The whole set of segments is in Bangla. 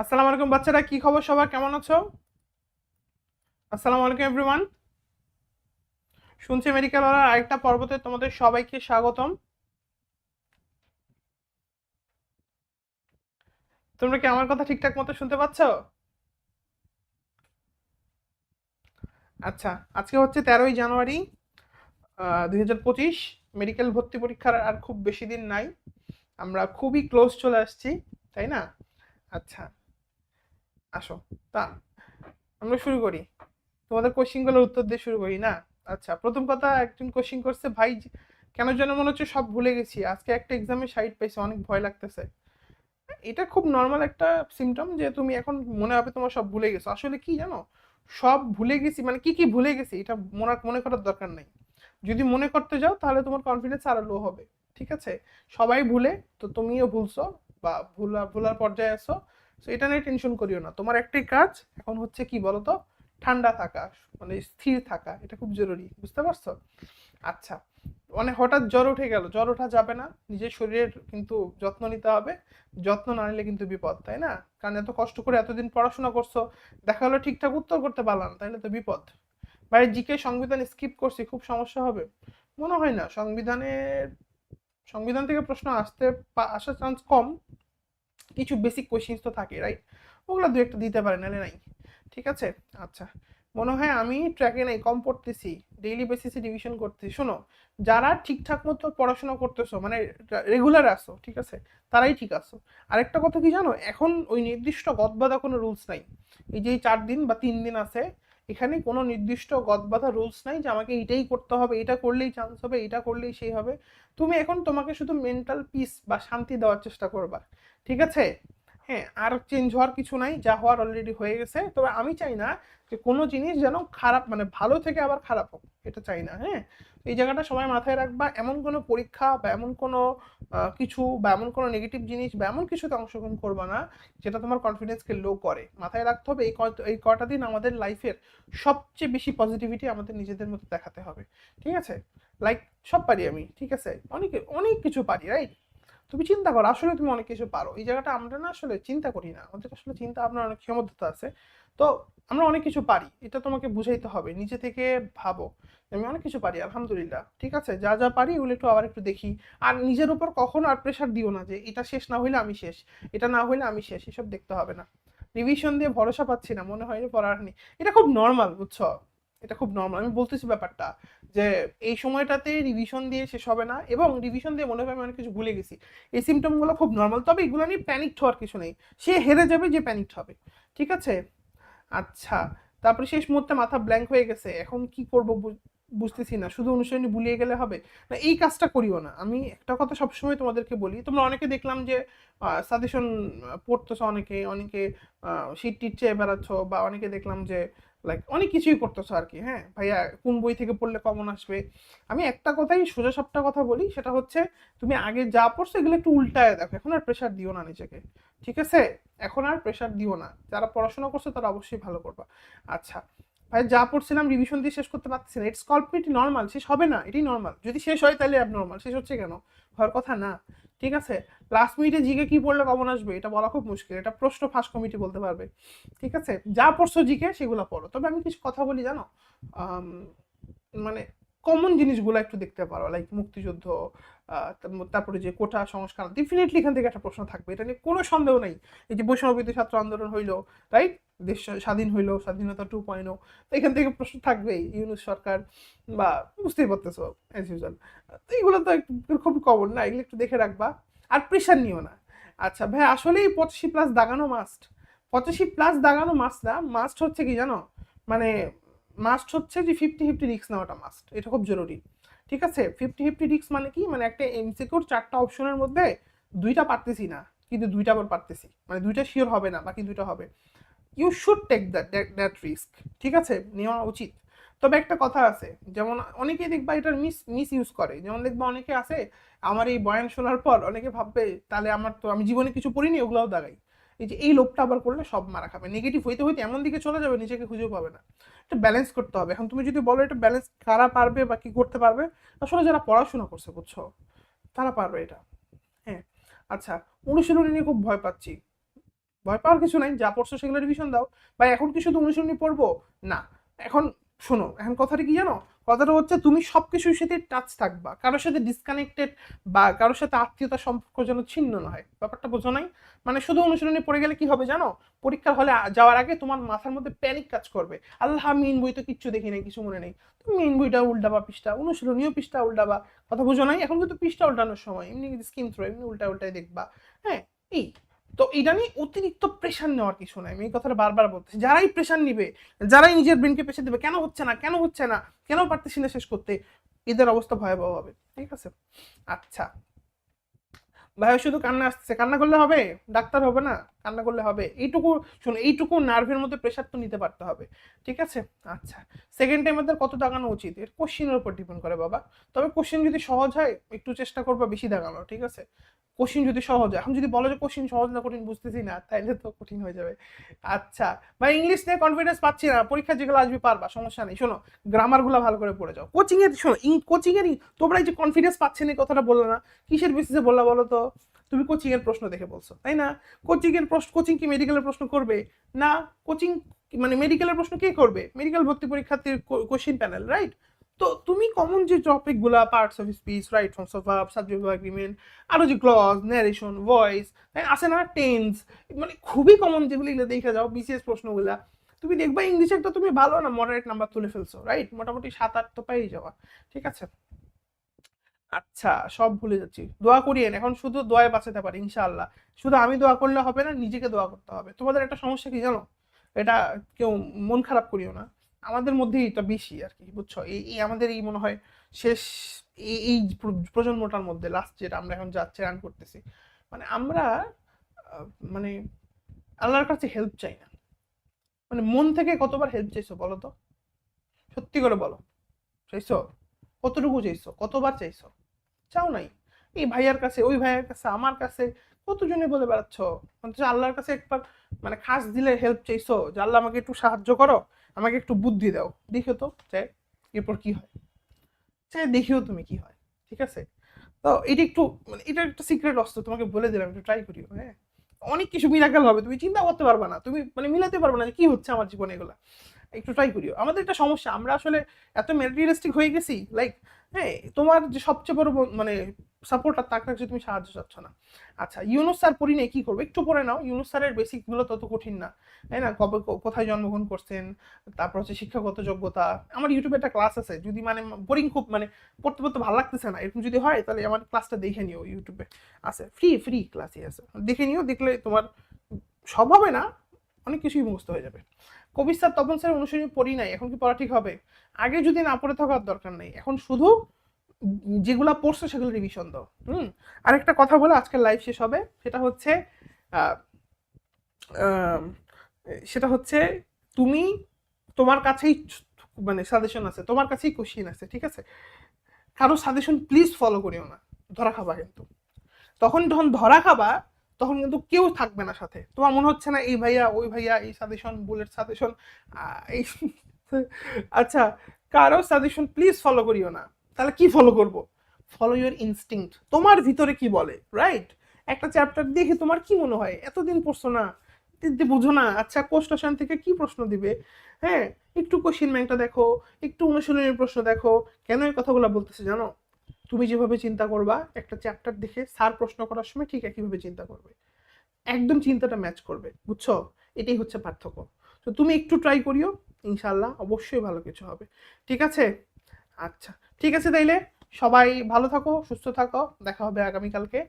আসসালামু আলাইকুম বাচ্চারা, কি খবর সবার? কেমন আছো? আসসালামু আলাইকুম এভরিওয়ান শুনছি মেডিকেল ওয়ালার আরেকটা পর্বতে তোমাদের সবাইকে স্বাগতম। তোমরা কি আমার কথা ঠিকঠাক মতো শুনতে পাচ্ছ? আচ্ছা আজকে হচ্ছে তেরোই জানুয়ারি দুই হাজার পঁচিশ মেডিকেল ভর্তি পরীক্ষার আর খুব বেশি দিন নাই। আমরা খুবই ক্লোজ চলে আসছি, তাই না? আচ্ছা আসো, তা, আমরা শুরু করি। তোমাদের কোশ্চিনগুলোর উত্তর দিয়ে শুরু করি, না? আচ্ছা প্রথম কথা, একজন কোশ্চিন করছে, ভাই কেন যেন মনে হচ্ছে সব ভুলে গেছি, আজকে একটা এক্সামে সাইড পাইছে, অনেক ভয় লাগতেছে। এটা খুব নর্মাল একটা সিমটম যে, তুমি এখন মনে হবে তোমার সব ভুলে গেছো। আসলে কি জানো? সব ভুলে গেছি মানে কি কি ভুলে গেছি, এটা মনে মনে করার দরকার নেই। যদি মনে করতে যাও, তাহলে তোমার কনফিডেন্স আরও লো হবে, ঠিক আছে? সবাই ভুলে, তো তুমিও ভুলছো, বা ভুলা, ভুলার পর্যায়ে আছো তো এটা নিয়ে টেনশন করিও না। তোমার একটাই কাজ এখন হচ্ছে কি বলতো? ঠান্ডা থাকা মানে স্থির থাকা, এটা খুব জরুরি, বুঝতে পারছ? আচ্ছা মানে হঠাৎ জ্বর উঠে গেল, জ্বর ওঠা যাবে না, নিজের শরীরের কিন্তু যত্ন নিতে হবে, যত্ন না নিলে কিন্তু বিপদ, তাই না? কারণ এত কষ্ট করে এতদিন পড়াশোনা করছ, দেখা হলো ঠিকঠাক উত্তর করতে পারলাম না, তাইলে তো বিপদ। বাইরে জিকে সংবিধান স্কিপ করছি, খুব সমস্যা হবে। মনে হয় না, সংবিধানের, সংবিধান থেকে প্রশ্ন আসতে আসার চান্স কম কিছু বেসিক কোয়েশ্চেন্স তো থাকে রাইট ওগুলো দু একটা দিতে পারে নাহলে নাই, ঠিক আছে? আচ্ছা মনে হয় আমি ট্র্যাকে নাই, কম পড়তেছি ডেইলি বেসিসে রিভিশন করতেছি। শোনো, যারা ঠিকঠাক মতো পড়াশোনা করতেছো মানে রেগুলার আসো ঠিক আছে? তারাই ঠিক আসো আরেকটা কথা কি জানো? এখন ওই নির্দিষ্ট গদবাধা কোনো রুলস নাই। এই যে চার দিন বা তিন দিন আছে এখানে কোনো নির্দিষ্ট গদবাধা রুলস নাই যে আমাকে এটাই করতে হবে, এটা করলেই চান্স হবে, এটা করলেই সেই হবে। তুমি এখন তোমাকে শুধু মেন্টাল পিস বা শান্তি দেওয়ার চেষ্টা করবা, ঠিক আছে? হ্যাঁ আর চেঞ্জ হওয়ার কিছু নাই, যা হওয়ার অলরেডি হয়ে গেছে। তবে আমি চাই না যে কোনো জিনিস যেন খারাপ মানে ভালো থেকে আবার খারাপ হোক, এটা চাই না হ্যাঁ? এই জায়গাটা সবাই মাথায় রাখবা, এমন কোনো পরীক্ষা বা এমন কোনো কিছু বা এমন কোনো নেগেটিভ জিনিস বা এমন কিছুতে অংশগ্রহণ করবা না, যেটা তোমার কনফিডেন্সকে লো করে। মাথায় রাখতে হবে, এই এই কটা দিন আমাদের লাইফের সবচেয়ে বেশি পজিটিভিটি আমাদের নিজেদের মধ্যে দেখাতে হবে, ঠিক আছে? লাইক সব পারি আমি, ঠিক আছে? অনেক অনেক কিছু পারি রাইট তুমি চিন্তা করো, আসলে তুমি অনেক কিছু পারো। এই জায়গাটা আমরা না আসলে চিন্তা করি না, আমাদের আসলে চিন্তা আপনার অনেক সীমাবদ্ধতা আছে। তো আমরা অনেক কিছু পারি, এটা তোমাকে বুঝাইতে হবে, নিজে থেকে ভাবো আমি অনেক কিছু পারি, আলহামদুলিল্লাহ, ঠিক আছে? যা যা পারি ওগুলো একটু আবার একটু দেখি। আর নিজের উপর কখনো আর প্রেশার দিও না যে এটা শেষ না হইলে আমি শেষ, এটা না হইলে আমি শেষ, এসব দেখতে হবে না। রিভিশন দিয়ে ভরসা পাচ্ছি না, মনে হয় পড়ার নেই। এটা খুব নর্মাল বুঝছ? এটা খুব নর্মাল আমি বলতেছি ব্যাপারটা যে এই সময়টাতে রিভিশন দিয়ে শেষ হবে না এবং রিভিশন দিয়ে মনে হয় আমি অনেক কিছু ভুলে গেছি। এই সিমটমগুলো খুব নর্মাল তবে এগুলো নিয়ে প্যানিক হওয়ার কিছু নেই। সে হেরে যাবে যে প্যানিক হবে, ঠিক আছে? আচ্ছা তারপরে শেষ মুহূর্তে মাথা ব্ল্যাঙ্ক হয়ে গেছে। এখন কি করব বুঝতেছি না। শুধু অনুশীলনী ভুলিয়ে গেলে হবে? না, এই কাজটা করিও না। আমি একটা কথা সবসময় তোমাদেরকে বলি, তোমরা অনেকে দেখলাম যে সাজেশন পড়তেছো অনেকে অনেকে শীত টিট চেয়ে বেড়াচ্ছ বা অনেকে দেখলাম যে লাইক অনেক কিছুই করতেছো আর কি হ্যাঁ? ভাইয়া, কোন বই থেকে পড়লে কমন আসবে? আমি একটা কথাই সোজা সবটা কথা বলি, সেটা হচ্ছে তুমি আগে যা পড়ছো এগুলো একটু উল্টায় দেখো। এখন আর প্রেশার দিও না নিজেকে, ঠিক আছে? এখন আর প্রেশার দিও না। যারা পড়াশোনা করছে তারা অবশ্যই ভালো করবা। আচ্ছা ভাই যা পড়ছিলাম রিভিশন দিয়ে শেষ করতে পারতেছি না। ইটস কমপ্লিটলি নর্মাল শেষ হবে না, এটাই নর্মাল যদি শেষ হয় তাহলে নর্মাল শেষ হচ্ছে কেন? হওয়ার কথা না। ঠিক আছে? লাস্ট মিনিটে জিকে কি পড়লে কমন আসবে? এটা বলা খুব মুশকিল। এটা প্রশ্ন ফাঁস কমিটি বলতে পারবে। ঠিক আছে? যা পড়ছো জিকে সেগুলো পড়ো। তবে আমি কিছু কথা বলি জানো? মানে কমন জিনিসগুলো একটু দেখতে পারো লাইক মুক্তিযুদ্ধ তার- তারপরে যে কোটা সংস্কার ডেফিনেটলি এখান থেকে একটা প্রশ্ন থাকবে। এটা নিয়ে কোনো সন্দেহ নেই। এই যে বৈষম্যবিদ্যুৎ ছাত্র আন্দোলন হইল রাইট দেশ স্বাধীন হইল, স্বাধীনতা টু পয়েন্ট এখান থেকে প্রশ্ন থাকবেই, ইউনুস সরকার বা বুঝতেই পারতেছো অ্যাজ ইউজুয়াল এইগুলো তো একটু খুব কমন না, এগুলো একটু দেখে রাখবা। আর প্রেশার নিও না। আচ্ছা ভাই, আসলেই পঁচাশি প্লাস দাগানো মাস্ট পঁচাশি প্লাস দাগানো মাস্ট না মাস্ট হচ্ছে কি জানো? মানে মাস্ট হচ্ছে যে ফিফটি ফিফটি রিক্স নেওয়াটা মাস্ট এটা খুব জরুরি। ঠিক আছে? ফিফটি ফিফটি রিক্স মানে কি? মানে একটা এমসিকিউর চারটা অপশনের মধ্যে দুইটা পারতেছি না, কিন্তু দুইটা আবার পারতেছি। মানে দুইটা শিওর হবে না, বাকি দুইটা হবে। You should take that that risk ঠিক আছে? নেওয়া উচিত। তবে একটা কথা আছে, যেমন অনেকেই দেখবা এটার মিস মিস ইউজ করে। যেমন দেখবা অনেকে আছে, আমার এই বয়ান শোনার পর অনেকে ভাববে, তাহলে আমার তো আমি জীবনে কিছু পড়িনি, ওগুলাও দাগাই। এই যে এই লোভটা আবার করলে সব মারা খাবে। নেগেটিভ হইতে হইতে এমন দিকে চলে যাবে, নিজেকে খুঁজেও পাবে না। এটা ব্যালেন্স করতে হবে। এখন তুমি যদি বলো এটা ব্যালেন্স কারা পারবে বা কী করতে পারবে, আসলে যারা পড়াশোনা করছে, বুঝছ? তারা পারবে এটা। হ্যাঁ। আচ্ছা অনুশীলনী নিয়ে খুব ভয় পাচ্ছি। ভয় পাওয়ার কিছু নাই, যা পড়ছো সেগুলো রিভিশন দাও। বা এখন কি শুধু অনুশীলনী পড়ব? না। এখন শোনো, এখন কথাটা কি জানো? কথাটা হচ্ছে তুমি সব কিছুর সাথে টাচ থাকবা। কারোর সাথে ডিসকানেক্টেড বা কারোর সাথে আত্মীয়তা, সম্পর্ক যেন ছিন্ন না হয়। ব্যাপারটা বোঝো নাই? মানে শুধু অনুশীলনে পড়ে গেলে কি হবে জানো? পরীক্ষার হলে যাওয়ার আগে তোমার মাথার মধ্যে প্যানিক কাজ করবে। আল্লাহ মেইন বই তো কিচ্ছু দেখি নাই, কিছু মনে নেই। তুমি মেইন বইটা উল্টাবা পৃষ্ঠা, অনুশীলনীয় পৃষ্ঠা উল্টাবা। কথা বোঝো নাই? এখন কিন্তু পৃষ্ঠা উল্টানোর সময়। এমনি স্কিম থ্রো এমনি উল্টা উল্টাই দেখবা। হ্যাঁ এই তো এটা নিয়ে অতিরিক্ত প্রেশার নেওয়ার কিছু নাই। আমি এই কথাটা বারবার বলতেছি। যারাই প্রেশার নিবে, যারাই নিজের ব্রেনকে প্রেশার দেবে, কেন হচ্ছে না, কেন হচ্ছে না, কেন পারতেছি না শেষ করতে, এদের অবস্থা ভয়াবহ হবে, ঠিক আছে? আচ্ছা। ভাই শুধু কান্না আসতেছে। কান্না করলে হবে? ডাক্তার হবে না? কান্না করলে হবে। এইটুকু, শোনো, এইটুকু নার্ভের মধ্যে প্রেশার তো নিতে পারতে হবে, ঠিক আছে? আচ্ছা সেকেন্ড টাইম আমাদের কত দাগানো উচিত? এর কোশ্চিনের উপর ডিপেন্ড করে বাবা। তবে কোশ্চিন যদি সহজ হয়, একটু চেষ্টা করব বেশি দাগানো ঠিক আছে? কোশ্চিন যদি সহজ হয়, এখন যদি বলো যে কোশ্চিন সহজ না, কঠিন বুঝতেছি না, তাইলে তো কঠিন হয়ে যাবে। আচ্ছা বা ইংলিশ নিয়ে কনফিডেন্স পাচ্ছি না পরীক্ষা যেগুলো আসবে পারবা, সমস্যা নেই। শোনো গ্রামারগুলো ভালো করে পড়ে যাও। কোচিং এর, শোনো কোচিং এরই তোমরা এই যে কনফিডেন্স পাচ্ছে না কথাটা বলল না, কিসের বেসিসে বললা বলো তো? তুমি কোচিং এর প্রশ্ন দেখে বলছো, তাই না? কোচিং এর প্রশ্ন কোচিং কি মেডিকেলের প্রশ্ন করবে? না কোচিং মানে মেডিকেলের প্রশ্ন কে করবে? মেডিকেল ভর্তি পরীক্ষার্থীর কোশ্চিন প্যানেল রাইট তো তুমি কমন যে টপিকগুলা parts of speech right forms of verb subject verb agreement আরও যে ক্লজ ন্যারেশন ভয়েস আছে না? টেন্স মানে খুবই কমন যেগুলো এগুলো দেখে যাও বিসিএস প্রশ্নগুলা। তুমি দেখবা ইংলিশে একটা তুমি ভালো না মডারেট নাম্বার তুলে ফেলছো রাইট মোটামুটি সাত, আট তো পেয়ে যাওয়া, ঠিক আছে? আচ্ছা সব ভুলে যাচ্ছি। দোয়া করিয়েন, এখন শুধু দোয়ায় বাঁচাতে পারি, ইনশাআল্লাহ। শুধু আমি দোয়া করলে হবে না, নিজেকে দোয়া করতে হবে। তোমাদের একটা সমস্যা কি জানো? এটা কেউ মন খারাপ করিও না। আমাদের মধ্যেই এটা বেশি আর কি, বুঝছ? এই আমাদের এই মনে হয় শেষ এই প্রজন্মটার মধ্যে লাস্ট যেটা আমরা এখন যাচ্ছি রান করতেছি। মানে আমরা মানে আল্লাহর কাছে হেল্প চাই না। মানে মন থেকে কতবার হেল্প চাইছো বলো তো? সত্যি করে বলো। চাইছো? কতটুকু চাইছো? কতবার চাইছো? চাও নাই? এই ভাইয়ার কাছে, ওই ভাইয়ার কাছে, আমার কাছে কতজনে বলে বেড়াচ্ছ? অথচ আল্লাহর কাছে একবার মানে খাস দিলে হেল্প চাইছো যে আল্লাহ আমাকে একটু সাহায্য করো, আমাকে একটু বুদ্ধি দাও। দেখো তো চাই এরপর কি হয়। চাই দেখিও তুমি কি হয়, ঠিক আছে? তো এটা একটু মানে এটা একটা সিক্রেট অস্ত্র, তোমাকে বলে দিলাম, একটু ট্রাই করিও হ্যাঁ? অনেক কিছু মিরাকেল হবে, তুমি চিন্তা করতে পারবে না, তুমি মানে মিলাতে পারবে না যে কি হচ্ছে আমার জীবনে এগুলা। একটু ট্রাই করিও। আমাদের একটা সমস্যা, আমরা আসলে এত ম্যাটেরিয়ালিস্টিক হয়ে গেছি লাইক হ্যাঁ তোমার যে সবচেয়ে বড় মানে সাপোর্টার তাকে কাছে তুমি সাহায্য চাচ্ছ না। আচ্ছা ইউনুস স্যার পড়ি নিয়ে কী করব? একটু পড়ে নাও, ইউনুস স্যারের বেসিকগুলো তত কঠিন না। তাই না? কবে কোথায় জন্মগ্রহণ করছেন, তারপর হচ্ছে শিক্ষাগত যোগ্যতা। আমার ইউটিউবে একটা ক্লাস আছে, যদি মানে বোরিং খুব মানে পড়তে পড়তে ভালো লাগতেছে না, এরকম যদি হয়, তাহলে আমার ক্লাসটা দেখে নিও ইউটিউবে আছে ফ্রি ফ্রি ক্লাসই আছে। দেখে নিও, দেখলে তোমার সব হবে না অনেক কিছুই মুখস্থ হয়ে যাবে। কবির স্যার, তপন স্যার অনুসরণ পড়ি নাই, এখন কি পড়া ঠিক হবে? আগে যদি না পড়ে থাকার দরকার নেই। এখন শুধু যেগুলো পড়ছো সেগুলো রিভিশন দাও। হুম? আরেকটা কথা বলে আজকের লাইভ শেষ হবে। সেটা হচ্ছে সেটা হচ্ছে তুমি তোমার কাছেই মানে সাজেশন আছে, তোমার কাছেই কোশ্চিন আছে, ঠিক আছে? কারও সাজেশন প্লিজ ফলো করিও না। ধরা খাবা কিন্তু। তখন যখন ধরা খাবা তখন কিন্তু কেউ থাকবে না সাথে। তোমার মনে হচ্ছে না, এই ভাইয়া, ওই ভাইয়া, এই সাজেশন বুলেট সাজেশন এই আচ্ছা কারও সাজেশন প্লিজ ফলো করিও না। তাহলে কি ফলো করব? ফলো ইউর ইনস্টিংক্ট তোমার ভিতরে কি বলে রাইট একটা চ্যাপ্টার দেখে তোমার কি মনে হয়? এতদিন পড়ছো না বুঝো না। আচ্ছা কোশ্চেন থেকে কি প্রশ্ন দিবে? হ্যাঁ একটু কোশ্চিন ব্যাংকটা দেখো, একটু অনুশীলনের প্রশ্ন দেখো। কেন এই কথাগুলো বলতেছে জানো? তুমি যেভাবে চিন্তা করবা, একটা চ্যাপ্টার দেখে স্যার প্রশ্ন করার সময় ঠিক একইভাবে চিন্তা করবে। একদম চিন্তাটা ম্যাচ করবে, বুঝছ? এটাই হচ্ছে পার্থক্য। তো তুমি একটু ট্রাই করিও ইনশাল্লাহ অবশ্যই ভালো কিছু হবে। ঠিক আছে? আচ্ছা ঠিক আছে তাইলে? সবাই ভালো থাকো, সুস্থ থাকো, দেখা হবে আগামীকালকে।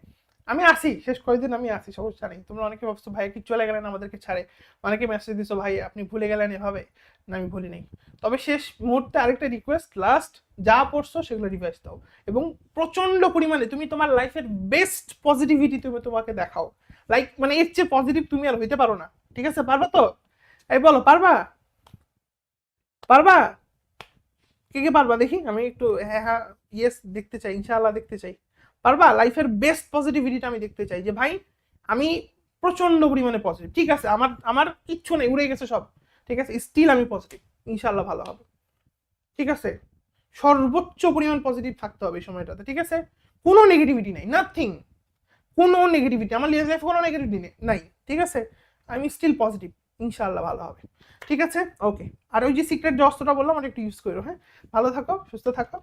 আমি আসি, শেষ কয়েকদিন আমি আসি, সমস্যা নেই। তোমরা অনেকে ভাবছ, ভাই, কি চলে গেলেন আমাদেরকে ছাড়ে? অনেকে মেসেজ দিছো, ভাই, আপনি ভুলে গেলেন এভাবে? না, আমি ভুলি নেই। তবে শেষ মুহূর্তে আরেকটা রিকোয়েস্ট লাস্ট যা পড়ছো সেগুলো রিভাইজ দাও। এবং প্রচণ্ড পরিমাণে তুমি তোমার লাইফের বেস্ট পজিটিভিটি তুমি তোমাকে দেখাও। লাইক মানে এর চেয়ে পজিটিভ তুমি আর হইতে পারো না। ঠিক আছে, পারবা তো? এই বলো, পারবা? পারবা? কে কে পারবা? দেখি, আমি একটু হ্যাঁ হ্যাঁ ইয়েস দেখতে চাই, ইনশাআল্লাহ দেখতে চাই। পারবা? লাইফের বেস্ট পজিটিভিটিটা আমি দেখতে চাই যে, ভাই, আমি প্রচণ্ড পরিমাণে পজিটিভ ঠিক আছে? আমার আমার কিচ্ছু নেই, উড়ে গেছে সব, ঠিক আছে? স্টিল আমি পজিটিভ ইনশাল্লাহ ভালো হবে, ঠিক আছে? সর্বোচ্চ পরিমাণ পজিটিভ থাকতে হবে এই সময়টাতে, ঠিক আছে? কোনো নেগেটিভিটি নেই নাথিং কোনো নেগেটিভিটি আমার লাইফে কোনো নেগেটিভিটি নেই, নাই, ঠিক আছে? আমি স্টিল পজিটিভ ইনশাল্লাহ ভালো হবে, ঠিক আছে? ওকে আর ওই যে সিক্রেট যে অস্ত্রটা বললাম, ওটা একটু ইউজ করো হ্যাঁ? ভালো থাকো, সুস্থ থাকো।